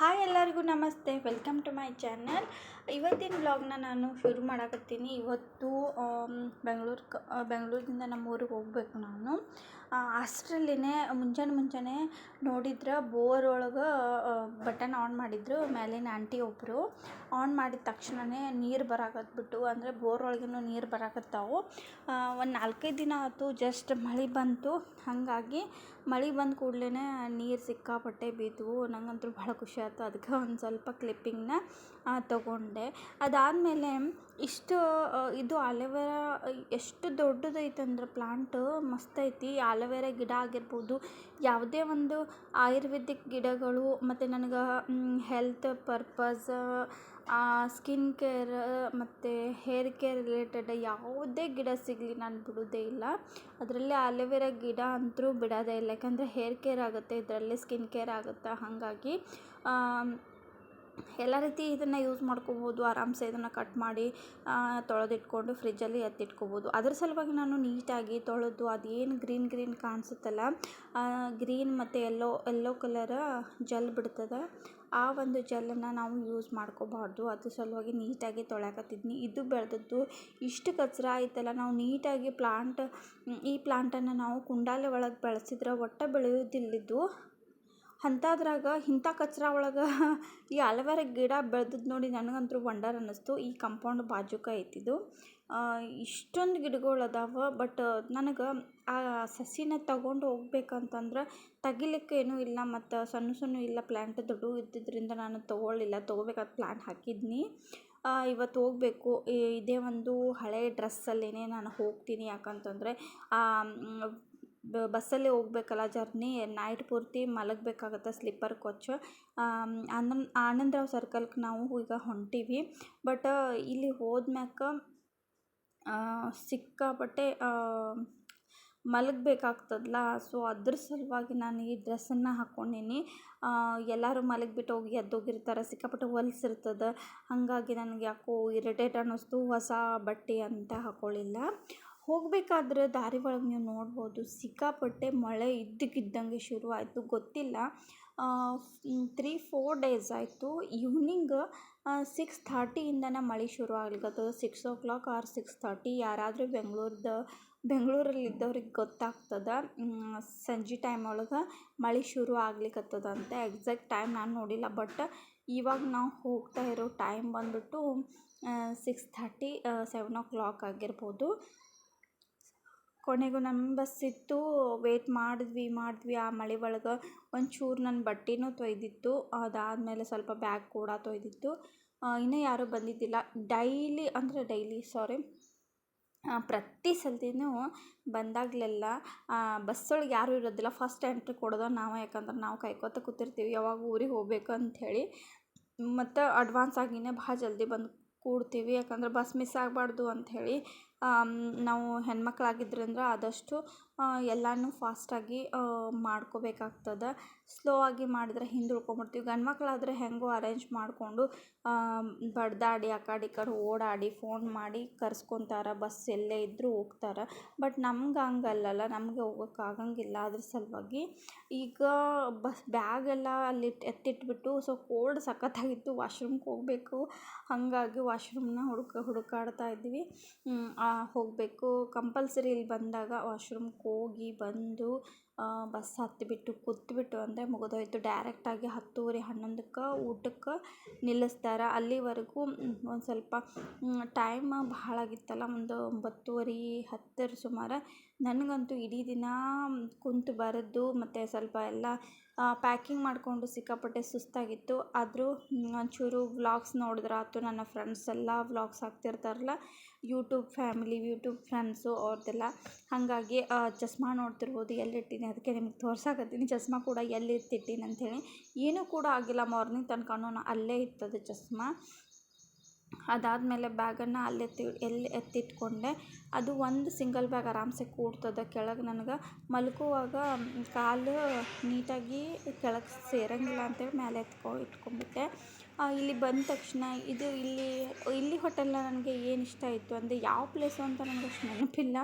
Hi ಎಲ್ಲರಿಗೂ ನಮಸ್ತೆ. Welcome to my channel ಇವತ್ತಿನ ವ್ಲಾಗ್ನ ನಾನು ಶುರು ಮಾಡಕತ್ತೀನಿ. ಇವತ್ತು ಬೆಂಗಳೂರು ಬೆಂಗಳೂರಿಂದ ನಮ್ಮ ಊರಿಗೆ ಹೋಗ್ಬೇಕು ನಾನು. ಅಷ್ಟರಲ್ಲಿನೇ ಮುಂಜಾನೆ ಮುಂಜಾನೆ ನೋಡಿದ್ರೆ ಬೋರ್ ಒಳಗೆ ಬಟನ್ ಆನ್ ಮಾಡಿದ್ರು, ಮೇಲಿನ ಆಂಟಿ ಒಬ್ಬರು ಆನ್ ಮಾಡಿದ ತಕ್ಷಣವೇ ನೀರು ಬರಾಕತ್ಬಿಟ್ಟು ಅಂದರೆ ಬೋರ್ ಒಳಗಿನೂ ನೀರು ಬರಾಕತ್ತಾವು. ಒಂದು ನಾಲ್ಕೈದು ದಿನ ಆಯ್ತು ಜಸ್ಟ್ ಮಳೆ ಬಂತು. ಹಾಗಾಗಿ ಮಳೆ ಬಂದ ಕೂಡಲೇ ನೀರು ಸಿಕ್ಕಾಪಟ್ಟೆ ಬಿದ್ದವು ನಂಗಂತೂ ಭಾಳ ಖುಷಿ ಆಯ್ತು ಅದಕ್ಕೆ ಒಂದು ಸ್ವಲ್ಪ ಕ್ಲಿಪ್ಪಿಂಗ್ನ ತೊಗೊಂಡೆ. ಅದಾದಮೇಲೆ ಇಷ್ಟು ಇದು ಆಲೋವೆರಾ ಎಷ್ಟು ದೊಡ್ಡದೈತೆ ಅಂದ್ರೆ ಪ್ಲಾಂಟ್ ಮಸ್ತ್ ಐತಿ. ಆಲೋವೆರಾ ಗಿಡ ಆಗಿರ್ಬೋದು, ಯಾವುದೇ ಒಂದು ಆಯುರ್ವೇದಿಕ್ ಗಿಡಗಳು, ಮತ್ತು ನನಗೆ ಹೆಲ್ತ್ ಪರ್ಪಸ್ ಸ್ಕಿನ್ ಕೇರ್ ಮತ್ತು ಹೇರ್ ಕೇರ್ ರಿಲೇಟೆಡ್ ಯಾವುದೇ ಗಿಡ ಸಿಗಲಿ ನಾನು ಬಿಡೋದೇ ಇಲ್ಲ. ಅದರಲ್ಲಿ ಅಲೋವೆರಾ ಗಿಡ ಅಂತೂ ಬಿಡೋದೇ ಇಲ್ಲ. ಯಾಕಂದರೆ ಹೇರ್ ಕೇರ್ ಆಗುತ್ತೆ, ಇದರಲ್ಲಿ ಸ್ಕಿನ್ ಕೇರ್ ಆಗುತ್ತೆ? ಹಾಗಾಗಿ ಎಲ್ಲ ರೀತಿ ಇದನ್ನು ಯೂಸ್ ಮಾಡ್ಕೋಬೋದು. ಆರಾಮ್ಸೆ ಇದನ್ನು ಕಟ್ ಮಾಡಿ ತೊಳೆದಿಟ್ಕೊಂಡು ಫ್ರಿಜ್ಜಲ್ಲಿ ಎತ್ತಿಟ್ಕೋಬೋದು. ಅದ್ರ ಸಲುವಾಗಿ ನಾನು ನೀಟಾಗಿ ತೊಳೆದು ಅದೇನು ಗ್ರೀನ್ ಗ್ರೀನ್ ಕಾಣಿಸುತ್ತಲ್ಲ ಗ್ರೀನ್ ಮತ್ತು ಎಲ್ಲೋ ಎಲ್ಲೋ ಕಲರ್ ಜೆಲ್ ಬಿಡ್ತದೆ, ಆ ಒಂದು ಜೆಲ್ಲನ್ನು ನಾವು ಯೂಸ್ ಮಾಡ್ಕೋಬಾರ್ದು. ಅದ್ರ ಸಲುವಾಗಿ ನೀಟಾಗಿ ತೊಳ್ಯಾಕತ್ತಿದ್ನಿ. ಇದು ಬೆಳೆದದ್ದು ಇಷ್ಟು ಕಚ್ರ ಆಯ್ತಲ್ಲ, ನಾವು ನೀಟಾಗಿ ಪ್ಲಾಂಟ್ ಈ ಪ್ಲಾಂಟನ್ನು ನಾವು ಕುಂಡಾಲೆ ಒಳಗೆ ಬೆಳೆಸಿದ್ರೆ ಒಟ್ಟು ಬೆಳೆಯೋದಿಲ್ಲಿದ್ದು ಅಂಥದ್ರಾಗ ಇಂಥ ಕಚ್ರ ಒಳಗೆ ಈ ಅಲವೇರ ಗಿಡ ಬೆಳೆದದ್ದು ನೋಡಿ ನನಗಂತೂ ವಂಡರ್ ಅನ್ನಿಸ್ತು. ಈ ಕಂಪೌಂಡ್ ಬಾಜುಕ ಐತಿದು ಇಷ್ಟೊಂದು ಗಿಡಗಳು ಅದಾವ ಬಟ್ ನನಗೆ ಆ ಸಸಿನ ತಗೊಂಡು ಹೋಗ್ಬೇಕಂತಂದ್ರೆ ತೆಗಿಲಿಕ್ಕೆ ಏನೂ ಇಲ್ಲ, ಮತ್ತು ಸಣ್ಣ ಸಣ್ಣ ಇಲ್ಲ ಪ್ಲ್ಯಾಂಟ್ ದೊಡ್ಡ ಇದ್ದಿದ್ದರಿಂದ ನಾನು ತೊಗೊಳ್ಳಿಲ್ಲ, ತೊಗೋಬೇಕಾದ ಪ್ಲ್ಯಾನ್ ಹಾಕಿದ್ನಿ. ಇವತ್ತು ಹೋಗಬೇಕು. ಇದೇ ಒಂದು ಹಳೆ ಡ್ರೆಸ್ಸಲ್ಲೇ ನಾನು ಹೋಗ್ತೀನಿ, ಯಾಕಂತಂದರೆ ಬಸ್ಸಲ್ಲಿ ಹೋಗ್ಬೇಕಲ್ಲ ಜರ್ನಿ ನೈಟ್ ಪೂರ್ತಿ ಮಲಗಬೇಕಾಗತ್ತೆ ಸ್ಲಿಪ್ಪರ್ ಕೋಚ್. ಆನಂದ್, ಆನಂದರಾವ್ ಸರ್ಕಲ್ಗೆ ನಾವು ಈಗ ಹೊಂಟೀವಿ. ಬಟ್ ಇಲ್ಲಿ ಹೋದ್ಮ್ಯಾಕ ಸಿಕ್ಕಾಪಟ್ಟೆ ಮಲಗಬೇಕಾಗ್ತದಲ್ಲ ಸೊ, ಅದ್ರ ಸಲುವಾಗಿ ನಾನು ಈ ಡ್ರೆಸ್ಸನ್ನು ಹಾಕ್ಕೊಂಡೀನಿ ಎಲ್ಲರೂ ಮಲಗಿಬಿಟ್ಟು ಹೋಗಿ ಎದ್ದೋಗಿರ್ತಾರೆ. ಸಿಕ್ಕಾಪಟ್ಟೆ ಹೊಲ್ಸಿರ್ತದೆ ಹಾಗಾಗಿ ನನಗೆ ಯಾಕೋ ಇರಿಟೇಟ್ ಅನ್ನಿಸ್ತು. ಹೊಸ ಬಟ್ಟೆ ಅಂತ ಹಾಕ್ಕೊಳ್ಳಿಲ್ಲ ಹೋಗಬೇಕಾದ್ರೆ ದಾರಿ ಒಳಗೆ ನೀವು ನೋಡ್ಬೋದು, ಸಿಕ್ಕಾಪಟ್ಟೆ ಮಳೆ ಇದ್ದಕ್ಕಿದ್ದಂಗೆ ಶುರುವಾಯಿತು. ಗೊತ್ತಿಲ್ಲ. ತ್ರೀ ಫೋರ್ ಡೇಸ್ ಆಯಿತು. ಈವ್ನಿಂಗ್ ಸಿಕ್ಸ್ ಥರ್ಟಿಯಿಂದನೇ ಮಳೆ ಶುರು ಆಗ್ಲಿಕತ್ತದ six o'clock or six thirty ಯಾರಾದರೂ ಬೆಂಗ್ಳೂರ್ದು, ಬೆಂಗಳೂರಲ್ಲಿ ಇದ್ದವ್ರಿಗೆ ಗೊತ್ತಾಗ್ತದೆ. ಸಂಜೆ ಟೈಮ್ ಒಳಗೆ ಮಳೆ ಶುರು ಆಗ್ಲಿಕತ್ತದ ಅಂತ ಎಕ್ಸಾಕ್ಟ್ ಟೈಮ್ ನಾನು ನೋಡಿಲ್ಲ. ಬಟ್ ಇವಾಗ ನಾವು ಹೋಗ್ತಾ ಇರೋ ಟೈಮ್ ಬಂದ್ಬಿಟ್ಟು six thirty seven o'clock ಆಗಿರ್ಬೋದು. ಕೊನೆಗೂ ನಮ್ಮ ಬಸ್ ಇತ್ತು. ವೇಟ್ ಮಾಡಿದ್ವಿ ಮಾಡಿದ್ವಿ. ಆ ಮಳೆ ಒಳಗೆ ಒಂಚೂರು ನನ್ನ ಬಟ್ಟೆನೂ ತೊಯ್ದಿತ್ತು. ಅದಾದಮೇಲೆ ಸ್ವಲ್ಪ ಬ್ಯಾಗ್ ಕೂಡ ತೊಯ್ದಿತ್ತು. ಇನ್ನೂ ಯಾರೂ ಬಂದಿದ್ದಿಲ್ಲ. ಡೈಲಿ ಅಂದರೆ ಡೈಲಿ ಸಾರಿ ಪ್ರತಿ ಸಲತಿನೂ ಬಂದಾಗಲೆಲ್ಲ ಬಸ್ಸೊಳಗೆ ಯಾರೂ ಇರೋದಿಲ್ಲ. ಫಸ್ಟ್ ಎಂಟ್ರಿ ಕೊಡೋದು ನಾವು, ಯಾಕಂದ್ರೆ ನಾವು ಕಾಯ್ಕೋತ ಕೂತಿರ್ತೀವಿ. ಯಾವಾಗ ಊರಿಗೆ ಹೋಗ್ಬೇಕು ಅಂಥೇಳಿ ಮತ್ತು ಅಡ್ವಾನ್ಸ್ ಆಗಿನೇ ಭಾಳ ಜಲ್ದಿ ಬಂದು ಕೂಡ್ತೀವಿ. ಯಾಕಂದ್ರೆ ಬಸ್ ಮಿಸ್ ಆಗಬಾರ್ದು ಅಂಥೇಳಿ ನಾವು ಹೆಣ್ಮಕ್ಳಾಗಿದ್ರಿಂದ ಆದಷ್ಟು ಎಲ್ಲನೂ ಫಾಸ್ಟಾಗಿ ಮಾಡ್ಕೋಬೇಕಾಗ್ತದೆ. ಸ್ಲೋ ಆಗಿ ಮಾಡಿದ್ರೆ ಹಿಂದೆ ಉಳ್ಕೊಂಬಿಡ್ತೀವಿ ಗಂಡು ಮಕ್ಕಳಾದ್ರೆ ಹೇಗೋ ಅರೇಂಜ್ ಮಾಡಿಕೊಂಡು ಬಡ್ದಾಡಿ ಆ ಕಡೆ ಈ ಕಡೆ ಓಡಾಡಿ ಫೋನ್ ಮಾಡಿ ಕರ್ಸ್ಕೊತಾರೆ. ಬಸ್ ಎಲ್ಲೇ ಇದ್ದರೂ ಹೋಗ್ತಾರೆ. ಬಟ್ ನಮ್ಗೆ ಹಂಗಲ್ಲಲ್ಲ. ನಮಗೆ ಹೋಗೋಕ್ಕಾಗಂಗಿಲ್ಲ ಅದ್ರ ಸಲುವಾಗಿ ಈಗ ಬಸ್ ಬ್ಯಾಗೆಲ್ಲ ಅಲ್ಲಿ ಎತ್ತಿಟ್ಬಿಟ್ಟು ಸೊ ಕೋಲ್ಡ್ ಸಖತ್ತಾಗಿತ್ತು. ವಾಶ್ರೂಮ್ಗೆ ಹೋಗಬೇಕು. ಹಾಗಾಗಿ ವಾಶ್ರೂಮ್ನ ಹುಡುಕ, ಹುಡುಕಾಡ್ತಾ ಇದ್ವಿ. ಹೋಗಬೇಕು. ಕಂಪಲ್ಸರಿ ಇಲ್ಲಿ ಬಂದಾಗ ವಾಶ್ರೂಮ್ಗೆ ಹೋಗಿ ಬಂದು ಬಸ್ ಹತ್ತಿಬಿಟ್ಟು ಕೂತ್ಬಿಟ್ಟು ಅಂದರೆ ಮುಗಿದೋಯ್ತು. ಡೈರೆಕ್ಟಾಗಿ ಹತ್ತುವರೆ, ಹನ್ನೊಂದಕ್ಕೆ ಊಟಕ್ಕೆ ನಿಲ್ಲಿಸ್ತಾರೆ. ಅಲ್ಲಿವರೆಗೂ ಒಂದು ಸ್ವಲ್ಪ ಟೈಮ್ ಭಾಳ ಆಗಿತ್ತಲ್ಲ, ಒಂದು ಒಂಬತ್ತುವರೆ, ಹತ್ತರ ಸುಮಾರು. ನನಗಂತೂ ಇಡೀ ದಿನ ಕುಂತು ಬರೆದು ಮತ್ತು ಸ್ವಲ್ಪ ಎಲ್ಲ ಪ್ಯಾಕಿಂಗ್ ಮಾಡಿಕೊಂಡು ಸಿಕ್ಕಾಪಟ್ಟೆ ಸುಸ್ತಾಗಿತ್ತು. ಆದರೂ ಒಂಚೂರು ವ್ಲಾಗ್ಸ್ ನೋಡಿದ್ರೆ ಆಯ್ತು ನನ್ನ ಫ್ರೆಂಡ್ಸ್ ಎಲ್ಲ ವ್ಲಾಗ್ಸ್ ಹಾಕ್ತಿರ್ತಾರಲ್ಲ ಯೂಟ್ಯೂಬ್ ಫ್ಯಾಮಿಲಿ, ಯೂಟ್ಯೂಬ್ ಫ್ರೆಂಡ್ಸು ಅವ್ರದ್ದೆಲ್ಲ. ಹಾಗಾಗಿ ಚಸ್ಮಾ ನೋಡ್ತಿರ್ಬೋದು ಎಲ್ಲಿಟ್ಟಿನಿ ಅದಕ್ಕೆ ನಿಮ್ಗೆ ತೋರ್ಸಕತ್ತೀನಿ. ಚಸ್ಮಾ ಕೂಡ ಎಲ್ಲಿ ಎತ್ತಿಟ್ಟೀನಿ ಅಂಥೇಳಿ. ಏನೂ ಕೂಡ ಆಗಿಲ್ಲ ಮಾರ್ನಿಂಗ್ ತನಕನೂ ಅಲ್ಲೇ ಇತ್ತದು ಚಸ್ಮಾ. ಅದಾದಮೇಲೆ ಬ್ಯಾಗನ್ನು ಅಲ್ಲಿ ಎತ್ತಿ, ಎಲ್ಲಿ ಎತ್ತಿಟ್ಕೊಂಡೆ. ಅದು ಒಂದು ಸಿಂಗಲ್ ಬ್ಯಾಗ್ ಆರಾಮ್ಸೆ ಕೂಡ್ತದೆ ಕೆಳಗೆ ನನಗೆ. ಮಲ್ಕುವಾಗ, ಕಾಲು ನೀಟಾಗಿ ಕೆಳಗೆ ಸೇರಂಗಿಲ್ಲ ಅಂತೇಳಿ ಮೇಲೆ ಎತ್ಕೊ ಇಟ್ಕೊಂಡ್ಬಿಟ್ಟೆ ಇಲ್ಲಿ ಬಂದ ತಕ್ಷಣ ಇದು ಇಲ್ಲಿ ಇಲ್ಲಿ ಹೋಟೆಲ್ನ ನನಗೆ ಏನು ಇಷ್ಟ ಆಯಿತು ಅಂದರೆ ಯಾವ ಪ್ಲೇಸು ಅಂತ ನನಗೆ ಅಷ್ಟು ನೆನಪಿಲ್ಲ.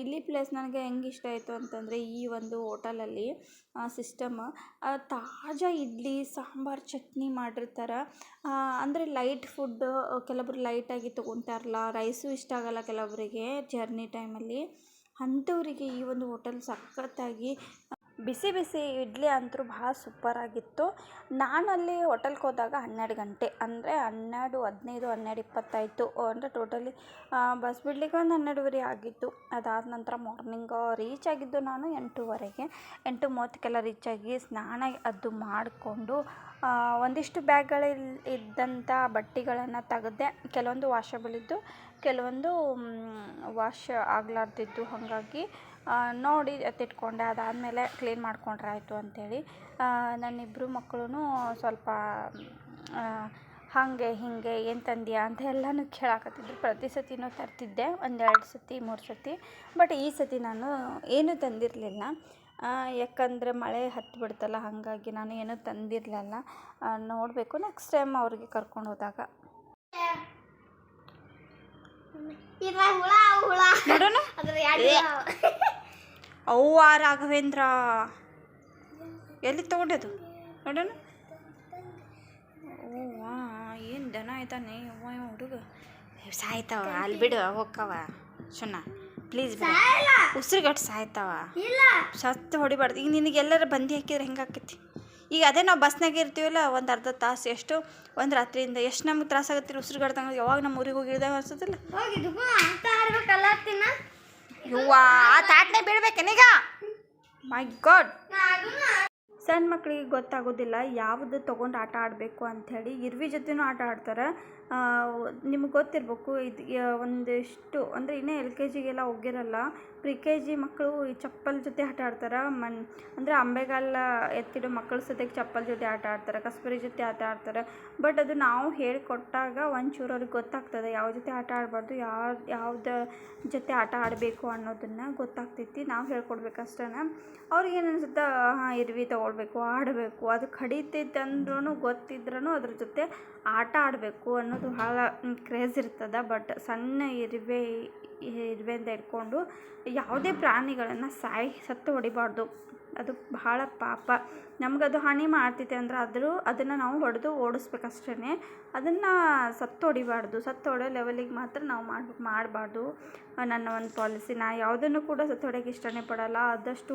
ಇಲ್ಲಿ ಪ್ಲೇಸ್ ನನಗೆ ಹೆಂಗೆ ಇಷ್ಟ ಆಯಿತು ಅಂತಂದರೆ ಈ ಒಂದು ಹೋಟಲಲ್ಲಿ ಸಿಸ್ಟಮ್ ತಾಜಾ ಇಡ್ಲಿ, ಸಾಂಬಾರು, ಚಟ್ನಿ ಮಾಡಿರ್ತಾರೆ. ಅಂದರೆ ಲೈಟ್ ಫುಡ್ ಕೆಲವೊಬ್ರು ಲೈಟಾಗಿ ತೊಗೊತಾರಲ್ಲ ರೈಸು ಇಷ್ಟ ಆಗಲ್ಲ ಕೆಲವೊಬ್ಬರಿಗೆ ಜರ್ನಿ ಟೈಮಲ್ಲಿ ಅಂಥವರಿಗೆ ಈ ಒಂದು ಹೋಟೆಲ್ ಸಖತ್ತಾಗಿ ಬಿಸಿ ಬಿಸಿ ಇಡ್ಲಿ ಅಂತೂ ಭಾಳ ಸೂಪರಾಗಿತ್ತು ನಾನು ಅಲ್ಲಿ ಹೋಟೆಲ್ಗೆ ಹೋದಾಗ ಹನ್ನೆರಡು ಗಂಟೆ, ಅಂದರೆ ಹನ್ನೆರಡು, ಹದಿನೈದು, ಹನ್ನೆರಡು ಇಪ್ಪತ್ತಾಯಿತು ಅಂದರೆ ಟೋಟಲಿ ಬಸ್ ಬಿಡ್ಲಿಕ್ಕೆ ಒಂದು ಹನ್ನೆರಡುವರೆ ಆಗಿತ್ತು. ಅದಾದ ನಂತರ ಮಾರ್ನಿಂಗ್ ರೀಚ್ ಆಗಿದ್ದು ನಾನು ಎಂಟೂವರೆಗೆ. ಎಂಟು ಮೂವತ್ತಕ್ಕೆಲ್ಲ ರೀಚ್ ಆಗಿ ಸ್ನಾನ ಅದು ಮಾಡಿಕೊಂಡು ಒಂದಿಷ್ಟು ಬ್ಯಾಗ್ಗಳಲ್ಲಿ ಇದ್ದಂಥ ಬಟ್ಟೆಗಳನ್ನು ತೆಗೆದೆ ಕೆಲವೊಂದು ವಾಷಬಲ್ ಇದ್ದು, ಕೆಲವೊಂದು ವಾಶ್ ಆಗಲಾರ್ದಿದ್ದು. ಹಾಗಾಗಿ ನೋಡಿ ಎತ್ತಿಟ್ಕೊಂಡೆ ಅದಾದಮೇಲೆ ಕ್ಲೀನ್ ಮಾಡ್ಕೊಂಡ್ರೆ ಆಯಿತು ಅಂಥೇಳಿ ನನ್ನ ಇಬ್ಬರು ಮಕ್ಳೂ ಸ್ವಲ್ಪ ಹಾಗೆ ಹೀಗೆ ಏನು ತಂದೆಯ ಅಂತ ಎಲ್ಲನೂ ಕೇಳಾಕತ್ತಿದ್ರು. ಪ್ರತಿ ಸತಿನೂ ತರ್ತಿದ್ದೆ ಒಂದೆರಡು ಸತಿ ಮೂರು ಸತಿ. ಬಟ್ ಈ ಸತಿ ನಾನು ಏನೂ ತಂದಿರಲಿಲ್ಲ. ಯಾಕಂದರೆ ಮಳೆ ಹತ್ತಿ ಬಿಡ್ತಲ್ಲ ಹಾಗಾಗಿ ನಾನು ಏನೂ ತಂದಿರಲಿಲ್ಲ. ನೋಡಬೇಕು ನೆಕ್ಸ್ಟ್ ಟೈಮ್ ಅವ್ರಿಗೆ ಕರ್ಕೊಂಡು ಹೋದಾಗ. ನೋಡೋಣ? ಅವ್ವ ರಾಘವೇಂದ್ರ? ಎಲ್ಲಿ ತೊಗೊಂಡದು ನೋಡೋಣ. ಓ ಏನು ದನ ಆಯ್ತಾನೆ ಅವ್ವ ಹುಡುಗ. ಸಾಯ್ತಾವ ಅಲ್ಲಿ ಬಿಡು ಹೋಕ್ಕವ ಸುಣ್ಣ ಪ್ಲೀಸ್ ಉಸಿರುಗಟ್ಟು ಸಾಯ್ತಾವ. ಸತ್ತು ಹೊಡಿಬಾರ್ದು. ಈಗ ನಿನಗೆ ಎಲ್ಲರ ಬಂದಿ ಹಾಕಿದ್ರೆ ಹೆಂಗೆ ಆಕೈತಿ ಈಗ ಅದೇ ನಾವು ಬಸ್ನಾಗ ಇರ್ತೀವಲ್ಲ ಒಂದು ಅರ್ಧ ತಾಸು ಎಷ್ಟು ಒಂದು ರಾತ್ರಿಯಿಂದ ಎಷ್ಟು ನಮ್ಗೆ ತ್ರಾಸ ಆಗತ್ತಿಲ್ಲ ಉಸಿರುಗಡ್ದಂಗೆ ಯಾವಾಗ ನಮ್ಮ ಊರಿಗೆ ಹೋಗಿರ್ದಾಗ ಅನ್ಸುತ್ತಿಲ್ಲ? ಯವ್ವ, ಆ ತಾಟ್ನೆ ಬೀಳ್ಬೇಕೇನೀಗ ಮೈ ಗಾಡ್ ಸಣ್ಣ ಮಕ್ಕಳಿಗೆ ಗೊತ್ತಾಗೋದಿಲ್ಲ, ಯಾವುದು ತೊಗೊಂಡು ಆಟ ಆಡಬೇಕು ಅಂಥೇಳಿ. ಇರ್ವಿ ಜೊತೆನೂ ಆಟ ಆಡ್ತಾರೆ. ನಿಮ್ಗೆ ಗೊತ್ತಿರಬೇಕು, ಇದು ಒಂದಿಷ್ಟು, ಅಂದರೆ ಇನ್ನೂ ಎಲ್ ಕೆ ಜಿಗೆಲ್ಲ ಹೋಗಿರಲ್ಲ, ಪ್ರಿ ಕೆ ಜಿ ಮಕ್ಕಳು ಈ ಚಪ್ಪಲ್ ಜೊತೆ ಆಟ ಆಡ್ತಾರೆ, ಮಣ್, ಅಂದರೆ ಅಂಬೆಗಾಲ ಎತ್ತಿಡೋ ಮಕ್ಕಳ ಸತೆಗೆ ಚಪ್ಪಲ್ ಜೊತೆ ಆಟ ಆಡ್ತಾರೆ, ಕಸ್ಬರಿ ಜೊತೆ ಆಟ ಆಡ್ತಾರೆ, ಬಟ್ ಅದು ನಾವು ಹೇಳಿಕೊಟ್ಟಾಗ ಒಂಚೂರು ಅವ್ರಿಗೆ ಗೊತ್ತಾಗ್ತದೆ, ಯಾವ ಜೊತೆ ಆಟ ಆಡಬಾರ್ದು ಯಾವ ಯಾವ್ದು ಜೊತೆ ಆಟ ಆಡಬೇಕು ಅನ್ನೋದನ್ನು ಗೊತ್ತಾಗ್ತೈತಿ, ನಾವು ಹೇಳ್ಕೊಡ್ಬೇಕಷ್ಟೇ ಅವ್ರಿಗೇನು ಅನ್ಸುತ್ತೆ ಹಾಂ ಇರ್ವಿ, ತೊಗೊಳ್ಬೇಕು, ಆಡಬೇಕು, ಅದು ಕಡಿತೈತೆ ಅಂದ್ರೂ ಗೊತ್ತಿದ್ರೂ ಅದ್ರ ಜೊತೆ ಆಟ ಆಡಬೇಕು ಅನ್ನೋದು ಭಾಳ ಕ್ರೇಜ್ ಇರ್ತದೆ ಬಟ್ ಸಣ್ಣ ಇರುವೆ ಇರುವೆಯಿಂದ ಹಿಡ್ಕೊಂಡು ಯಾವುದೇ ಪ್ರಾಣಿಗಳನ್ನು ಸಾಯಿ, ಸತ್ತು ಹೊಡಿಬಾರ್ದು. ಅದು ಬಹಳ ಪಾಪ. ನಮಗದು ಹಾನಿ ಮಾಡ್ತೈತೆ ಅಂದ್ರೆ ಆದರೂ ಅದನ್ನು ನಾವು ಹೊಡೆದು ಓಡಿಸ್ಬೇಕಷ್ಟೇ ಅದನ್ನು ಸತ್ತು ಹೊಡಿಬಾರ್ದು. ಸತ್ತು ಹೊಡೆಯೋ ಲೆವೆಲಿಗೆ ಮಾತ್ರ ನಾವು ಮಾಡಿ, ಮಾಡಬಾರ್ದು. ನನ್ನ ಒಂದು ಪಾಲಿಸಿ ನಾ ಯಾವುದನ್ನು ಕೂಡ ಸತ್ತು ಹೊಡೆಯೋಕ್ಕೆ ಇಷ್ಟನೇ ಪಡೋಲ್ಲ. ಆದಷ್ಟು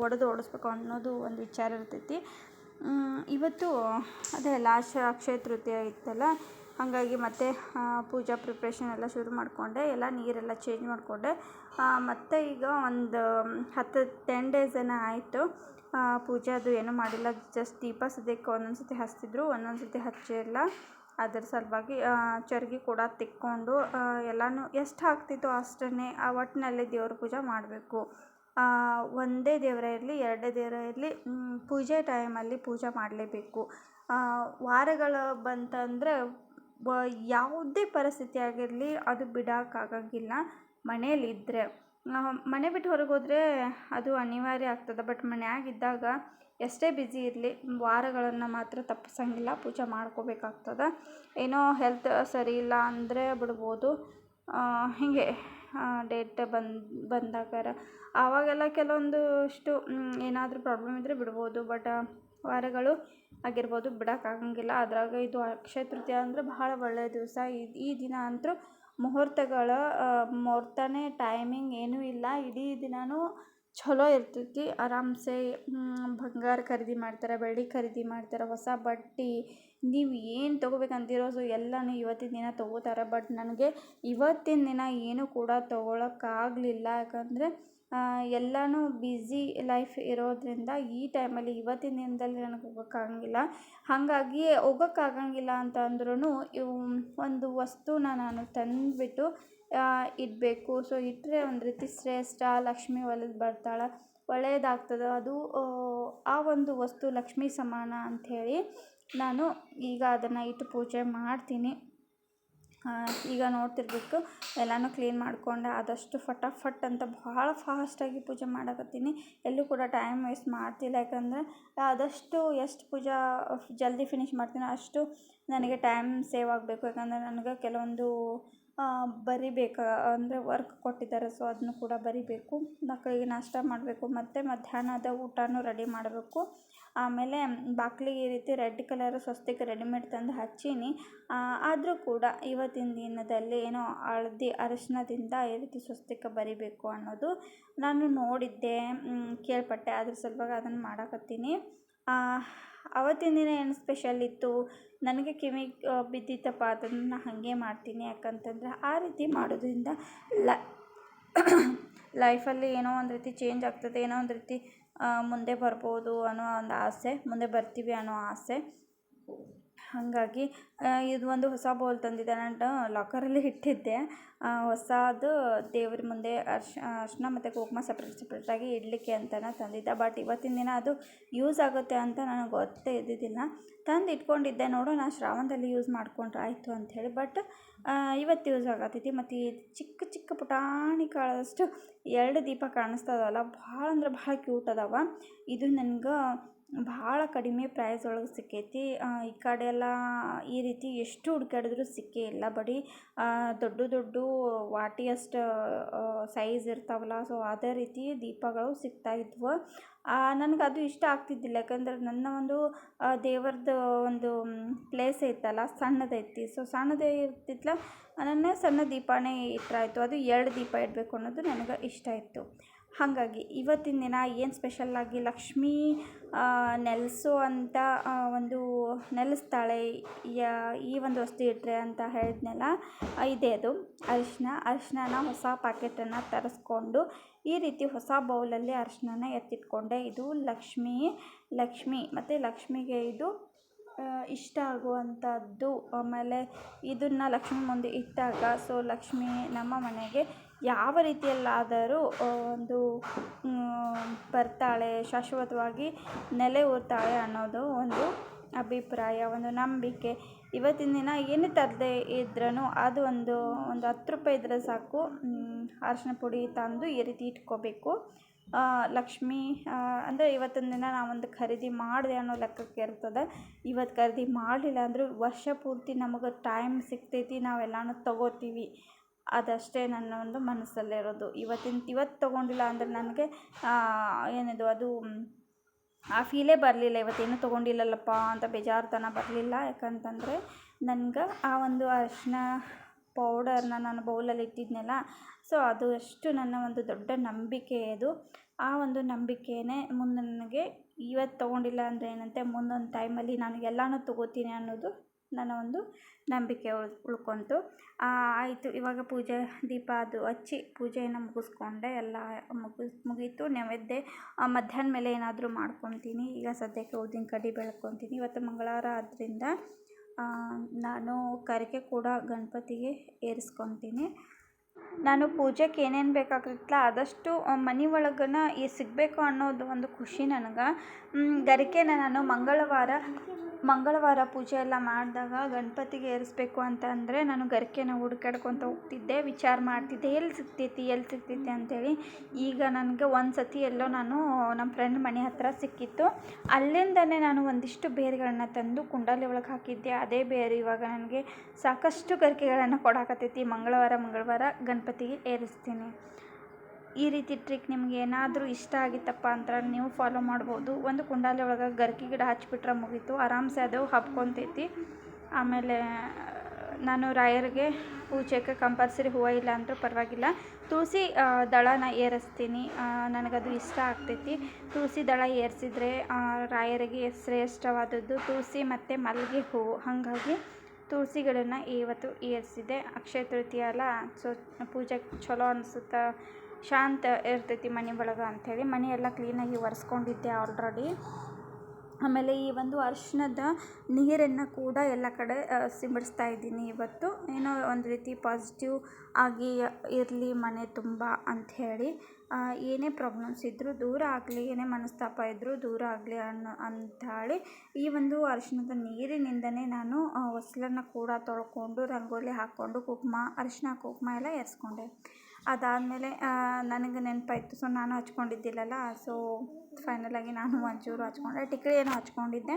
ಹೊಡೆದು ಓಡಿಸ್ಬೇಕು ಅನ್ನೋದು ಒಂದು ವಿಚಾರ ಇರ್ತೈತಿ. ಇವತ್ತು ಅದೇ ಲಾಸ್ಟ್, ಅಕ್ಷಯ ತೃತೀಯ ಇತ್ತಲ್ಲ? ಹಾಗಾಗಿ ಮತ್ತೆ ಪೂಜಾ ಪ್ರಿಪ್ರೇಷನ್ ಎಲ್ಲ ಶುರು ಮಾಡಿಕೊಂಡೆ. ಎಲ್ಲ ನೀರೆಲ್ಲ ಚೇಂಜ್ ಮಾಡಿಕೊಂಡೆ. ಮತ್ತು ಈಗ ಒಂದು ಹತ್ತು ಟೆನ್ ಡೇಸ್ ಏನೋ ಆಯಿತು. ಪೂಜೆ ಅದು ಏನೂ ಮಾಡಿಲ್ಲ. ಜಸ್ಟ್ ದೀಪ ಸದ್ಯಕ್ಕೆ ಒಂದೊಂದು ಸರ್ತಿ ಹಚ್ತಿದ್ರು. ಒಂದೊಂದು ಸರ್ತಿ ಹಚ್ಚಿಲ್ಲ ಅದ್ರ ಸಲುವಾಗಿ ಚರ್ಗಿ ಕೂಡ ತಿಕ್ಕೊಂಡು ಎಲ್ಲನೂ ಎಷ್ಟು ಹಾಕ್ತಿತ್ತು ಅಷ್ಟನ್ನೇ ಆ ಒಟ್ಟಿನಲ್ಲಿ ದೇವ್ರ ಪೂಜೆ ಮಾಡಬೇಕು. ಒಂದೇ ದೇವರ ಇರಲಿ, ಎರಡೇ ದೇವರ ಇರಲಿ ಪೂಜೆ ಟೈಮಲ್ಲಿ ಪೂಜೆ ಮಾಡಲೇಬೇಕು. ವಾರಗಳು ಬಂತಂದರೆ ಯಾವುದೇ ಪರಿಸ್ಥಿತಿ ಆಗಿರಲಿ ಅದು ಬಿಡೋಕ್ಕಾಗಂಗಿಲ್ಲ ಮನೇಲಿದ್ದರೆ ಮನೆ ಬಿಟ್ಟು ಹೊರಗೆ ಹೋದರೆ ಅದು ಅನಿವಾರ್ಯ ಆಗ್ತದೆ. ಬಟ್ ಮನ್ಯಾಗಿದ್ದಾಗ ಎಷ್ಟೇ ಬ್ಯುಸಿ ಇರಲಿ, ವಾರಗಳನ್ನು ಮಾತ್ರ ತಪ್ಪಿಸಂಗಿಲ್ಲ, ಪೂಜೆ ಮಾಡ್ಕೋಬೇಕಾಗ್ತದೆ. ಏನೋ ಹೆಲ್ತ್ ಸರಿ ಇಲ್ಲ ಅಂದರೆ ಬಿಡ್ಬೋದು. ಹೀಗೆ ಡೇಟ್ ಬಂದು ಬಂದಾಗಾರ ಆವಾಗೆಲ್ಲ ಕೆಲವೊಂದಿಷ್ಟು ಏನಾದರೂ ಪ್ರಾಬ್ಲಮ್ ಇದ್ದರೆ ಬಿಡ್ಬೋದು. ಬಟ್ ವಾರಗಳು ಆಗಿರ್ಬೋದು, ಬಿಡೋಕ್ಕಾಗಂಗಿಲ್ಲ. ಅದ್ರಾಗ ಇದು ಅಕ್ಷಯ ತೃತೀಯ ಅಂದರೆ ಬಹಳ ಒಳ್ಳೆಯ ದಿವಸ. ಈ ದಿನ ಅಂತೂ ಮುಹೂರ್ತಗಳ ಮುಹೂರ್ತನೇ ಟೈಮಿಂಗ್ ಏನೂ ಇಲ್ಲ. ಇಡೀ ದಿನವೂ ಚಲೋ ಇರ್ತೈತಿ. ಆರಾಮ್ಸೆ ಬಂಗಾರ ಖರೀದಿ ಮಾಡ್ತಾರೆ, ಬೆಳ್ಳಿ ಖರೀದಿ ಮಾಡ್ತಾರೆ, ಹೊಸ ಬಟ್ಟೆ. ನೀವು ಏನು ತೊಗೋಬೇಕಂತೀರೋ ಸೊ ಎಲ್ಲನೂ ಇವತ್ತಿನ ದಿನ ತೊಗೋತಾರೆ. ಬಟ್ ನನಗೆ ಇವತ್ತಿನ ದಿನ ಏನೂ ಕೂಡ ತೊಗೊಳಕ್ಕಾಗಲಿಲ್ಲ. ಯಾಕಂದರೆ ಎಲ್ಲನೂ ಬಿಝಿ ಲೈಫ್ ಇರೋದರಿಂದ ಈ ಟೈಮಲ್ಲಿ ಇವತ್ತಿನ ದಿನದಲ್ಲಿ ನನಗೆ ಹೋಗೋಕ್ಕಾಗಂಗಿಲ್ಲ ಹಾಗಾಗಿ ಹೋಗೋಕ್ಕಾಗಂಗಿಲ್ಲ ಅಂತ ಅಂದ್ರೂ ಇವು ಒಂದು ವಸ್ತುನ ನಾನು ತಂದುಬಿಟ್ಟು ಇಡಬೇಕು. ಸೊ ಇಟ್ಟರೆ ಒಂದು ರೀತಿ ಶ್ರೇಷ್ಠ ಲಕ್ಷ್ಮಿ ಒಲಿದು ಬರ್ತಾಳೆ ಒಳ್ಳೆಯದಾಗ್ತದೆ ಅದು, ಆ ಒಂದು ವಸ್ತು ಲಕ್ಷ್ಮಿ ಸಮಾನ ಅಂಥೇಳಿ ನಾನು ಈಗ ಅದನ್ನು ಇಟ್ಟು ಪೂಜೆ ಮಾಡ್ತೀನಿ. ಈಗ ನೋಡ್ತಿರ್ಬೇಕು, ಎಲ್ಲನೂ ಕ್ಲೀನ್ ಮಾಡ್ಕೊಂಡು, ಆದಷ್ಟು ಫಟಾಫಟ್ ಅಂತ ಭಾಳ ಫಾಸ್ಟಾಗಿ ಪೂಜೆ ಮಾಡಕತ್ತೀನಿ. ಎಲ್ಲೂ ಕೂಡ ಟೈಮ್ ವೇಸ್ಟ್ ಮಾಡ್ತಿಲ್ಲ, ಯಾಕಂದರೆ ಆದಷ್ಟು ಎಷ್ಟು ಪೂಜೆ ಜಲ್ದಿ ಫಿನಿಶ್ ಮಾಡ್ತೀನೋ ಅಷ್ಟು ನನಗೆ ಟೈಮ್ ಸೇವ್ ಆಗಬೇಕು. ಯಾಕಂದರೆ ನನಗೆ ಕೆಲವೊಂದು ಬರಿಬೇಕು, ಅಂದರೆ ವರ್ಕ್ ಕೊಟ್ಟಿದ್ದಾರೆ ಸೊ ಅದನ್ನು ಕೂಡ ಬರಿಬೇಕು. ಮಕ್ಕಳಿಗೆ ನಾಷ್ಟ ಮಾಡಬೇಕು, ಮತ್ತು ಮಧ್ಯಾಹ್ನದ ಊಟನೂ ರೆಡಿ ಮಾಡಬೇಕು. ಆಮೇಲೆ ಬಾಗಿಲಿಗೆ ಈ ರೀತಿ ರೆಡ್ ಕಲರ್ ಸ್ವಸ್ತಿಕ್ ರೆಡಿಮೇಡ್ ತಂದು ಹಚ್ಚೀನಿ. ಆದರೂ ಕೂಡ ಇವತ್ತಿನ ದಿನದಲ್ಲಿ ಏನೋ ಹಳ್ದಿ ಅರಿಶಿಣದಿಂದ ಈ ರೀತಿ ಸ್ವಸ್ತಿಕ ಬರಿಬೇಕು ಅನ್ನೋದು ನಾನು ನೋಡಿದ್ದೆ. ಕೇಳ್ಪಟ್ಟೆ. ಅದ್ರ ಸಲುವಾಗಿ ಅದನ್ನು ಮಾಡಕತ್ತೀನಿ. ಅವತ್ತಿನ ದಿನ ಏನು ಸ್ಪೆಷಲ್ ಇತ್ತು? ನನಗೆ ಕಿವಿಗೆ ಬಿದ್ದಿತ್ತಪ್ಪ. ಅದನ್ನು ಹಾಗೆ ಮಾಡ್ತೀನಿ. ಯಾಕಂತಂದರೆ ಆ ರೀತಿ ಮಾಡೋದ್ರಿಂದ ಲ, ಲೈಫಲ್ಲಿ ಏನೋ ಒಂದು ರೀತಿ ಚೇಂಜ್ ಆಗ್ತದೆ. ಏನೋ ಒಂದು ರೀತಿ ಮುಂದೆ ಬರ್ಬೋದು ಅನ್ನೋ ಒಂದು ಆಸೆ ಮುಂದೆ ಬರ್ತೀವಿ ಅನ್ನೋ ಆಸೆ. ಹಾಗಾಗಿ ಇದು ಒಂದು ಹೊಸ ಬೌಲ್ ತಂದಿದ್ದೆ ನಾನು ಲಾಕರಲ್ಲಿ ಇಟ್ಟಿದ್ದೆ. ಹೊಸದು ದೇವ್ರ ಮುಂದೆ ಅರ್ಶ ಅರ್ಶಿನ ಮತ್ತು ಕುಂಕುಮ ಸಪ್ರೇಟ್ ಸಪ್ರೇಟಾಗಿ ಇಡಲಿಕ್ಕೆ ಅಂತಲೇ ತಂದಿದ್ದೆ. ಬಟ್ ಇವತ್ತಿನ ದಿನ ಅದು ಯೂಸ್ ಆಗುತ್ತೆ ಅಂತ ನನಗೆ ಗೊತ್ತೇ ಇದ್ದಿದ್ದಿಲ್ಲ. ತಂದು ಇಟ್ಕೊಂಡಿದ್ದೆ. ನೋಡು ನಾನು ಶ್ರಾವಣದಲ್ಲಿ ಯೂಸ್ ಮಾಡ್ಕೊಂಡ್ರೆ ಆಯಿತು ಅಂಥೇಳಿ ಬಟ್ ಇವತ್ತು ಯೂಸ್ ಆಗತ್ತೈತಿ ಮತ್ತು ಚಿಕ್ಕ ಚಿಕ್ಕ ಪುಟಾಣಿ ಕಾಳದಷ್ಟು ಎರಡು ದೀಪ ಕಾಣಿಸ್ತದಲ್ಲ, ಭಾಳ ಅಂದ್ರೆ ಭಾಳ ಕ್ಯೂಟ್ ಅದಾವ. ಇದು ನನ್ಗೆ ಭಾಳ ಕಡಿಮೆ ಪ್ರೈಸ್ ಒಳಗೆ ಸಿಕ್ಕೈತಿ. ಈ ಕಡೆ ಎಲ್ಲ ಈ ರೀತಿ ಎಷ್ಟು ಹುಡ್ಕಾಡಿದ್ರು ಸಿಕ್ಕೇ ಇಲ್ಲ. ಬರೀ ದೊಡ್ಡ ದೊಡ್ಡ ವಾಟಿಯಷ್ಟು ಸೈಜ್ ಇರ್ತಾವಲ್ಲ ಸೊ ಅದೇ ರೀತಿ ದೀಪಗಳು ಸಿಗ್ತಾ ಇದ್ವು. ನನಗೆ ಅದು ಇಷ್ಟ ಆಗ್ತಿದ್ದಿಲ್ಲ. ಯಾಕಂದ್ರೆ ನನ್ನ ಒಂದು ದೇವರದ್ದು ಒಂದು ಪ್ಲೇಸ್ ಐತಲ್ಲ ಸಣ್ಣದೈತಿ ಸೊ ಸಣ್ಣದೇ ಇರ್ತಿತ್ತಲ್ಲ ನನ್ನ ಸಣ್ಣ ದೀಪನೇ ಇಟ್ಟರಾಯ್ತು ಅದು ಎರಡು ದೀಪ ಇಡಬೇಕು ಅನ್ನೋದು ನನಗೆ ಇಷ್ಟ ಇತ್ತು. ಹಾಗಾಗಿ ಇವತ್ತಿನ ದಿನ ಏನು ಸ್ಪೆಷಲ್ಲಾಗಿ ಲಕ್ಷ್ಮೀ ಅಂತ ಒಂದು ನೆಲೆಸ್ತಾಳೆ. ಈ ಒಂದು ವಸ್ತು ಇಟ್ಟರೆ ಅಂತ ಹೇಳಿದ್ನಲ್ಲ ಇದೆ ಅದು. ಅರಿಶಿನ ಅರಿಶಿಣನ ಹೊಸ ಪ್ಯಾಕೆಟನ್ನು ತರಿಸ್ಕೊಂಡು ಈ ರೀತಿ ಹೊಸ ಬೌಲಲ್ಲಿ ಅರಿಶಿಣನ ಎತ್ತಿಟ್ಕೊಂಡೆ. ಇದು ಲಕ್ಷ್ಮೀ, ಲಕ್ಷ್ಮಿ. ಮತ್ತು ಲಕ್ಷ್ಮಿಗೆ ಇದು ಇಷ್ಟ ಆಗುವಂಥದ್ದು ಆಮೇಲೆ ಇದನ್ನು ಲಕ್ಷ್ಮಿ ಮುಂದೆ ಇಟ್ಟಾಗ ಸೊ ಲಕ್ಷ್ಮಿ ನಮ್ಮ ಮನೆಗೆ ಯಾವ ರೀತಿಯಲ್ಲಾದರೂ ಒಂದು ಬರ್ತಾಳೆ, ಶಾಶ್ವತವಾಗಿ ನೆಲೆ ಊರ್ತಾಳೆ ಅನ್ನೋದು ಒಂದು ಅಭಿಪ್ರಾಯ, ಒಂದು ನಂಬಿಕೆ. ಇವತ್ತಿನ ದಿನ ಏನು ತರದೆ ಇದ್ರೂ ಅದು ಒಂದು ಒಂದು ಹತ್ತು ರೂಪಾಯಿ ಇದ್ದರೆ ಸಾಕು. ಅರ್ಶಿನ ಪುಡಿ ತಂದು ಈ ರೀತಿ ಇಟ್ಕೋಬೇಕು. ಲಕ್ಷ್ಮಿ ಅಂದರೆ ಇವತ್ತಿನ ದಿನ ನಾವೊಂದು ಖರೀದಿ ಮಾಡಿದೆ ಅನ್ನೋ ಲೆಕ್ಕಕ್ಕೆ ಇರ್ತದೆ. ಇವತ್ತು ಖರೀದಿ ಮಾಡಲಿಲ್ಲ ಅಂದರೂ ವರ್ಷ ಪೂರ್ತಿ ನಮಗೆ ಟೈಮ್ ಸಿಗ್ತೈತಿ, ನಾವೆಲ್ಲನೂ ತಗೋತೀವಿ. ಅದಷ್ಟೇ ನನ್ನ ಒಂದು ಮನಸ್ಸಲ್ಲಿರೋದು ಇವತ್ತಿನ, ಇವತ್ತು ತೊಗೊಂಡಿಲ್ಲ ಅಂದರೆ ನನಗೆ ಏನಿದು ಅದು, ಆ ಫೀಲೇ ಬರಲಿಲ್ಲ. ಇವತ್ತೇನು ತೊಗೊಂಡಿಲ್ಲಲ್ಲಪ್ಪ ಅಂತ ಬೇಜಾರುತನ ಬರಲಿಲ್ಲ. ಯಾಕಂತಂದರೆ ನನ್ಗೆ ಆ ಒಂದು ಅರಿಶಿನ ಪೌಡರ್ನ ನಾನು ಬೌಲಲ್ಲಿ ಇಟ್ಟಿದ್ನಲ್ಲ ಸೊ ಅದು ಅಷ್ಟು ನನ್ನ ಒಂದು ದೊಡ್ಡ ನಂಬಿಕೆ ಅದು. ಆ ಒಂದು ನಂಬಿಕೆನೇ ಮುಂದೆ ನನಗೆ ಇವತ್ತು ತೊಗೊಂಡಿಲ್ಲ ಅಂದರೆ ಏನಂತೆ, ಮುಂದೊಂದು ಟೈಮಲ್ಲಿ ನಾನು ಎಲ್ಲನೂ ತೊಗೋತೀನಿ ಅನ್ನೋದು ನನ್ನ ಒಂದು ನಂಬಿಕೆ ಉಳ್ಕೊತು. ಆಯಿತು. ಇವಾಗ ಪೂಜೆ, ದೀಪ ಅದು ಹಚ್ಚಿ ಪೂಜೆಯನ್ನು ಮುಗಿಸ್ಕೊಂಡೆ. ಎಲ್ಲ ಮುಗಿಸ್, ಮುಗೀತು. ನೈವೇದ್ಯ ಮಧ್ಯಾಹ್ನ ಮೇಲೆ ಏನಾದರೂ ಮಾಡ್ಕೊತೀನಿ. ಈಗ ಸದ್ಯಕ್ಕೆ ಊದಿನ ಕಡ್ಡಿ ಬೆಳ್ಕೊತೀನಿ. ಇವತ್ತು ಮಂಗಳವಾರ ಆದ್ದರಿಂದ ನಾನು ಕರಿಕೆ ಕೂಡ ಗಣಪತಿಗೆ ಏರಿಸ್ಕೊತೀನಿ. ನಾನು ಪೂಜೆಗೆ ಏನೇನು ಬೇಕಾಗಿತ್ತಲ್ಲ ಆದಷ್ಟು ಮನೆ ಒಳಗನ ಈ ಸಿಗಬೇಕು ಅನ್ನೋದು ಒಂದು ಖುಷಿ ನನಗೆ. ಗರಿಕೆನ ನಾನು ಮಂಗಳವಾರ ಮಂಗಳವಾರ ಪೂಜೆ ಎಲ್ಲ ಮಾಡಿದಾಗ ಗಣಪತಿಗೆ ಏರಿಸ್ಬೇಕು ಅಂತ ಅಂದರೆ ನಾನು ಗರಿಕೆನ ಹುಡ್ಕಾಡ್ಕೊತ ಹೋಗ್ತಿದ್ದೆ, ವಿಚಾರ ಮಾಡ್ತಿದ್ದೆ, ಎಲ್ಲಿ ಸಿಗ್ತೈತಿ ಎಲ್ಲಿ ಸಿಗ್ತೈತಿ ಅಂತೇಳಿ. ಈಗ ನನಗೆ ಒಂದು ಸತಿ ಎಲ್ಲೋ ನಾನು ನಮ್ಮ ಫ್ರೆಂಡ್ ಮನೆ ಹತ್ತಿರ ಸಿಕ್ಕಿತ್ತು. ಅಲ್ಲಿಂದನೇ ನಾನು ಒಂದಿಷ್ಟು ಬೇರುಗಳನ್ನ ತಂದು ಕುಂಡಲಿ ಒಳಗೆ ಹಾಕಿದ್ದೆ. ಅದೇ ಬೇರು ಇವಾಗ ನನಗೆ ಸಾಕಷ್ಟು ಗರಿಕೆಗಳನ್ನು ಕೊಡಾಕತ್ತೈತಿ. ಮಂಗಳವಾರ ಮಂಗಳವಾರ ಗಣಪತಿಗೆ ಏರಿಸ್ತೀನಿ. ಈ ರೀತಿ ಟ್ರಿಕ್ ನಿಮ್ಗೆ ಏನಾದರೂ ಇಷ್ಟ ಆಗಿತ್ತಪ್ಪ ಅಂದ್ರೆ ನೀವು ಫಾಲೋ ಮಾಡ್ಬೋದು. ಒಂದು ಕುಂಡಾಲಿ ಒಳಗೆ ಗರ್ಕಿ ಗಿಡ ಹಚ್ಬಿಟ್ರೆ ಮುಗೀತು. ಆರಾಮ್ಸೆ ಅದು ಹಬ್ಕೊತೈತಿ. ಆಮೇಲೆ, ನಾನು ರಾಯರಿಗೆ ಪೂಜೆಗೆ ಕಂಪಲ್ಸರಿ ಹೂವು ಇಲ್ಲ ಅಂದರೂ ಪರವಾಗಿಲ್ಲ. ತುಳಸಿ ದಳನ ಏರಿಸ್ತೀನಿ. ನನಗದು ಇಷ್ಟ ಆಗ್ತೈತಿ. ತುಳಸಿ ದಳ ಏರಿಸಿದ್ರೆ ರಾಯರಿಗೆ ಶ್ರೇಷ್ಠವಾದದ್ದು ತುಳಸಿ ಮತ್ತು ಮಲ್ಲಿಗೆ ಹೂವು ಹಾಗಾಗಿ ತುಳಸಿ ಗಿಡನ ಇವತ್ತು ಏರಿಸಿದೆ ಅಕ್ಷಯ ತೃತೀಯ ಅಲ್ಲ. ಸೊ, ಪೂಜೆಗೆ ಚಲೋ ಅನಿಸುತ್ತೆ? ಶಾಂತ ಇರ್ತೈತಿ ಮನೆ ಒಳಗೆ ಅಂಥೇಳಿ ಮನೆ ಎಲ್ಲ ಕ್ಲೀನಾಗಿ ಒರೆಸ್ಕೊಂಡಿದ್ದೆ ಆಲ್ರೆಡಿ ಆಮೇಲೆ ಈ ಒಂದು ಅರಿಶಿಣದ ನೀರನ್ನು ಕೂಡ ಎಲ್ಲ ಕಡೆ ಸಿಂಪಡಿಸ್ತಾ ಇದ್ದೀನಿ ಇವತ್ತು. ಏನೋ ಒಂದು ರೀತಿ ಪಾಸಿಟಿವ್ ಆಗಿ ಇರಲಿ ಮನೆ ತುಂಬ ಅಂಥೇಳಿ. ಏನೇ ಪ್ರಾಬ್ಲಮ್ಸ್ ಇದ್ದರೂ ದೂರ ಆಗಲಿ, ಏನೇ ಮನಸ್ತಾಪ ಇದ್ದರೂ ದೂರ ಆಗಲಿ ಅನ್ನೋ ಅಂಥೇಳಿ ಈ ಒಂದು ಅರಿಶಿಣದ ನೀರಿನಿಂದನೇ ನಾನು ಹೊಸ್ಲನ್ನು ಕೂಡ ತೊಳ್ಕೊಂಡು, ರಂಗೋಲಿ ಹಾಕ್ಕೊಂಡು, ಕುಂಕುಮ, ಅರಿಶಿಣ, ಕುಂಕುಮ ಎಲ್ಲ ಎರೆಸ್ಕೊಂಡೆ. ಅದಾದಮೇಲೆ ನನಗೆ ನೆನಪಾಯ್ತು. ಸೊ ನಾನು ಹಚ್ಕೊಂಡಿದ್ದಿಲ್ಲಲ್ಲ? ಸೊ ಫೈನಲಾಗಿ ನಾನು ಒಂಚೂರು ಹಚ್ಕೊಂಡೆ. ಟಿಕ್ಲಿ ಏನೋ ಹಚ್ಕೊಂಡಿದ್ದೆ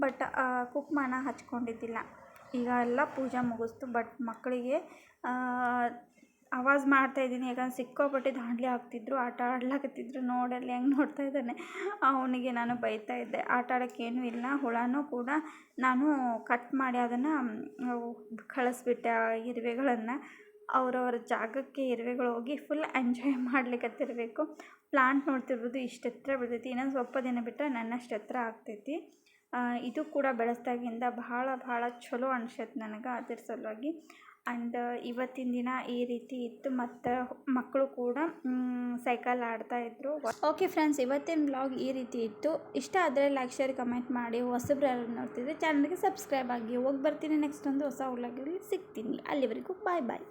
ಬಟ್ ಕುಂಕುಮನ ಹಚ್ಕೊಂಡಿದ್ದಿಲ್ಲ. ಈಗ ಎಲ್ಲ ಪೂಜೆ ಮುಗಿಸ್ತು ಬಟ್ ಮಕ್ಕಳಿಗೆ ಆವಾಜ್ ಮಾಡ್ತಾಯಿದ್ದೀನಿ ಯಾಕಂದ್ರೆ ಸಿಕ್ಕಾಪಟ್ಟೆ ದಾಂಡ್ಲಿ ಆಗ್ತಿದ್ರು ಆಟ ಆಡ್ಲಾಕತ್ತಿದ್ರು. ನೋಡಲ್ಲಿ ಹೆಂಗೆ ನೋಡ್ತಾ ಇದ್ದಾನೆ. ಅವನಿಗೆ ನಾನು ಬೈತಾ ಇದ್ದೆ. ಆಟ ಆಡೋಕ್ಕೇನು ಇಲ್ಲ. ಹುಳನೂ ಕೂಡ ನಾನು ಕಟ್ ಮಾಡಿ ಅದನ್ನು ಕಳಿಸ್ಬಿಟ್ಟೆ ಆ ಇರುವೆಗಳನ್ನು. ಅವರವ್ರ ಜಾಗಕ್ಕೆ ಇರುವೆಗಳು ಹೋಗಿ ಫುಲ್ ಎಂಜಾಯ್ ಮಾಡ್ಲಿಕತ್ತಿರಬೇಕು ಪ್ಲಾಂಟ್ ನೋಡ್ತಿರ್ಬೋದು, ಇಷ್ಟು ಎತ್ತರ ಬೆಳೆದೈತಿ ಇನ್ನೊಂದು ಸ್ವಲ್ಪ ದಿನ ಬಿಟ್ಟರೆ ನನ್ನಷ್ಟು ಎತ್ತರ ಆಗ್ತೈತಿ. ಇದು ಕೂಡ ಬೆಳೆಸ್ದಾಗಿಂದ ಭಾಳ ಭಾಳ ಚಲೋ ಅನ್ಸತ್ತೆ ನನಗೆ ಅದ್ರ ಸಲುವಾಗಿ. ಆ್ಯಂಡ್ ಇವತ್ತಿನ ದಿನ ಈ ರೀತಿ ಇತ್ತು. ಮತ್ತು ಮಕ್ಕಳು ಕೂಡ ಸೈಕಲ್ ಆಡ್ತಾ ಇದ್ರು. ಓಕೆ ಫ್ರೆಂಡ್ಸ್ ಇವತ್ತಿನ ಬ್ಲಾಗ್ ಈ ರೀತಿ ಇತ್ತು. ಇಷ್ಟ ಆದರೆ ಲೈಕ್ ಶೇರ್ ಕಮೆಂಟ್ ಮಾಡಿ. ಹೊಸಬ್ರು ಯಾರು ನೋಡ್ತಿದ್ರೆ ಚಾನಲ್ಗೆ ಸಬ್ಸ್ಕ್ರೈಬ್ ಆಗಿ. ಹೋಗಿ ಬರ್ತೀನಿ ನೆಕ್ಸ್ಟ್ ಒಂದು ಹೊಸ ವ್ಲಾಗಲ್ಲಿ ಸಿಗ್ತೀನಿ. ಅಲ್ಲಿವರೆಗೂ ಬಾಯ್ ಬಾಯ್